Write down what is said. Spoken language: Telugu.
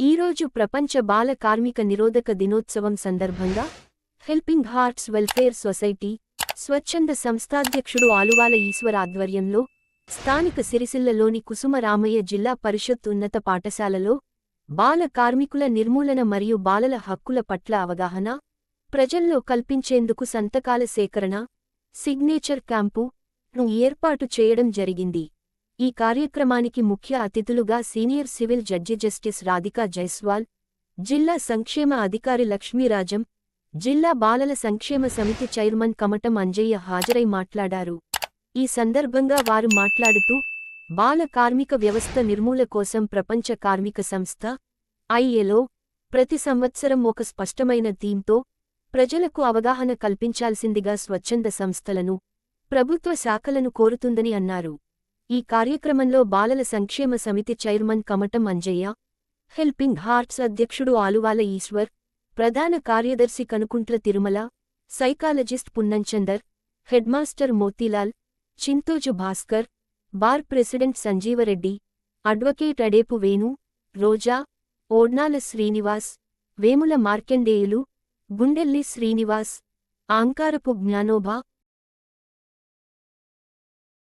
ఈరోజు ప్రపంచ బాల కార్మిక నిరోధక దినోత్సవం సందర్భంగా హెల్పింగ్ హార్ట్స్ వెల్ఫేర్ సొసైటీ స్వచ్ఛంద సంస్థాధ్యక్షుడు ఆలువాల ఈశ్వర్ ఆధ్వర్యంలో స్థానిక సిరిసిల్లలోని కుసుమరామయ్య జిల్లా పరిషత్ ఉన్నత పాఠశాలలో బాల కార్మికుల నిర్మూలన మరియు బాలల హక్కుల పట్ల అవగాహన ప్రజల్లో కల్పించేందుకు సంతకాల సేకరణ సిగ్నేచర్ క్యాంపు ను ఏర్పాటు చేయడం జరిగింది. ఈ కార్యక్రమానికి ముఖ్య అతిథులుగా senior civil judge justice Radhika Jaiswal జిల్లా సంక్షేమ అధికారి లక్ష్మీరాజం జిల్లా బాలల సంక్షేమ సమితి చైర్మన్ కమటం అంజయ్య హాజరై మాట్లాడారు. ఈ సందర్భంగా వారు మాట్లాడుతూ బాల కార్మిక వ్యవస్థ నిర్మూల కోసం ప్రపంచ కార్మిక సంస్థ ఐఏలో ప్రతి సంవత్సరం ఒక స్పష్టమైన థీమ్తో ప్రజలకు అవగాహన కల్పించాల్సిందిగా స్వచ్ఛంద సంస్థలను ప్రభుత్వ శాఖలను కోరుతుందని అన్నారు. ఈ కార్యక్రమంలో బాలల సంక్షేమ సమితి chairman Kamatam Anjaiah helping hearts అధ్యక్షుడు ఆలువాల ఈశ్వర్ ప్రధాన కార్యదర్శి Kanukuntla Tirumala psychologist Punnamchander headmaster Motilal Chintoju Bhaskar bar president Sanjeevareddy advocate Adepu Venu Roja Odnala Srinivas Vemula Markandeyulu Gundelli Srinivas Ankarapu జ్ఞానోభా